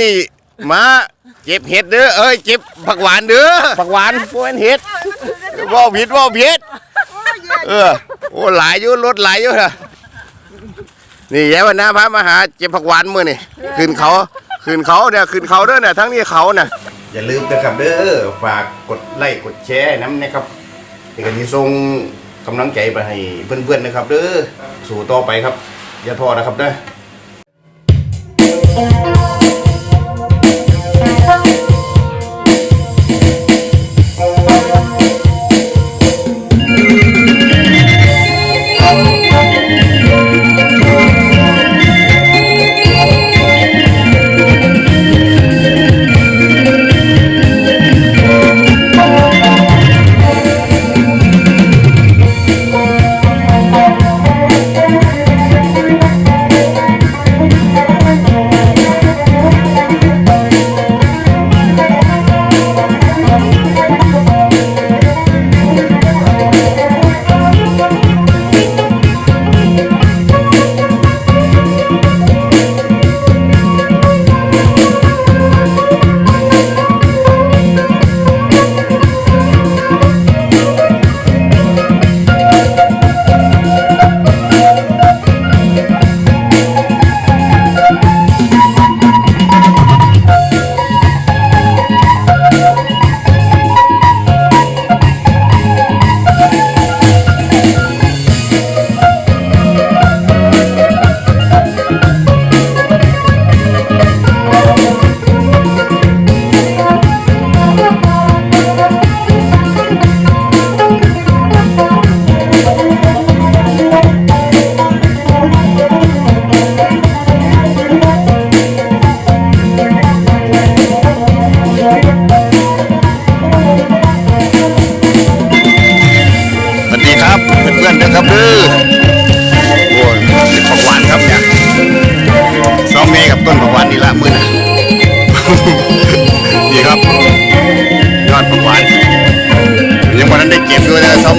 นี่มาเก็บเห็ดเด้อเอ้ยเก็บผักหวานเด้อผักหวานพวกนเห็ดว่าผิดว่าผิดเออโอ้หลายอยู่รถหลายอยู่นะนี่แย่วันหน้าพามาหาเก็บผักหวานมื้อนี่ขึ้นเขาขึ้นเขาเนี่ยขึ้นเขาเด้อเนี่ยทั้งนี้เขาน่ะอย่าลืมนะครับเด้อฝากกดไลค์กดแชร์น้ำนะครับเป็นกันที่ส่งกำลังใจไปให้เพื่อนๆนะครับเด้อสู่ต่อไปครับอย่าท้อนะครับเด้อ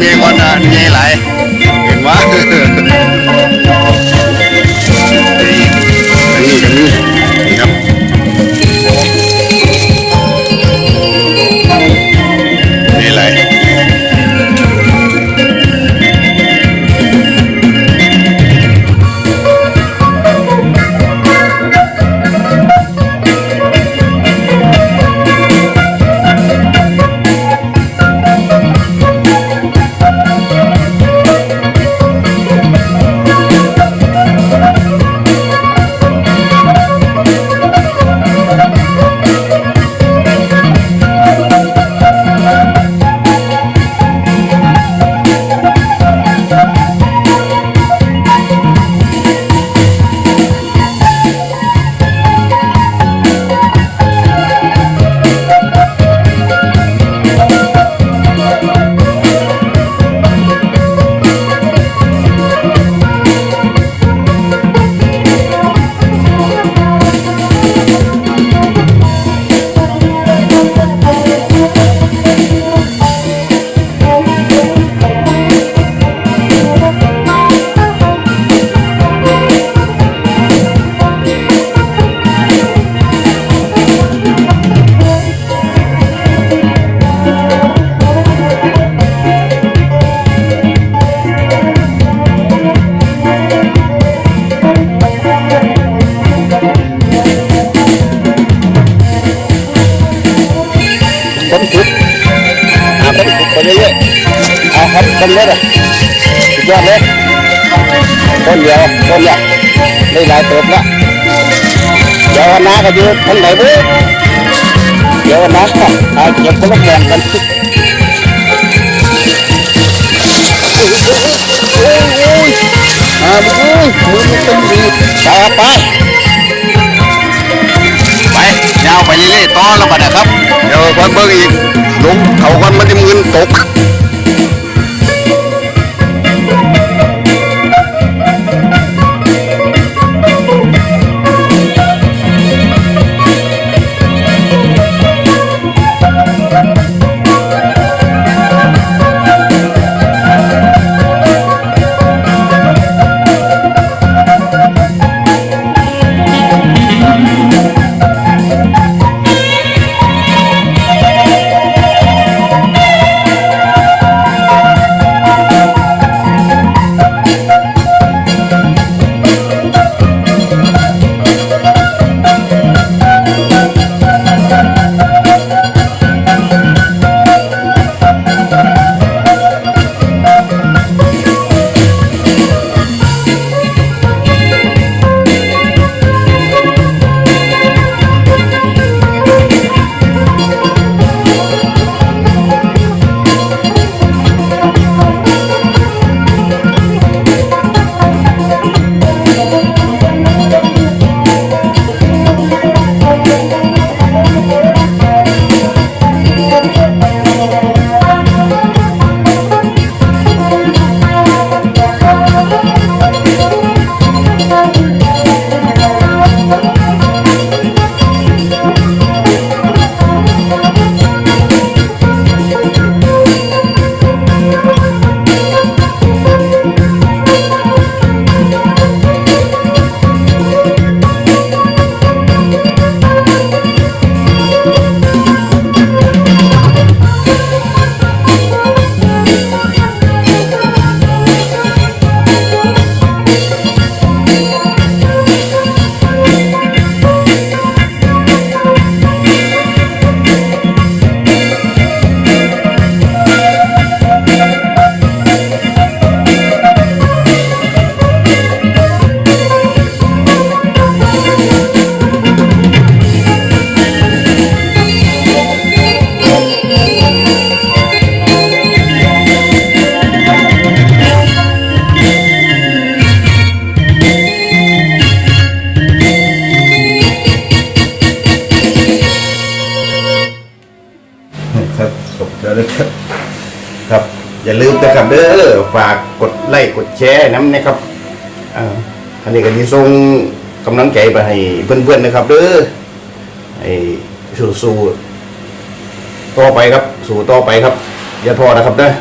ก็บด้วย เอาครับต้นเล็กอะสุดยอดเลยต้นเดียวต้นใหญ่ยได้หลายตัวแล้วเดี๋ยววันน้าก็อยู่ทางไหนบุเดี๋ยววันน้าก็เอาเก็บคนละแกงกันโอ้ยโอ้ยอาโอ้ยมือมันเป็นดีต่อไปไปยาวไปเรื่อยๆต่อแล้วบัดนะครับ เดี๋ยวก่อนเบิ่งอีกลงเขาก่อนมันจะมืนตก เด้อฝากกดไลค์กดแชร์น้ำนะครับอันนี้ก็ที่ส่งกำลังใจไปให้เพื่อนๆนะครับเด้อให้สู้ๆต่อไปครับ สู่ต่อไปครับ อย่าท้อนะครับเด้อ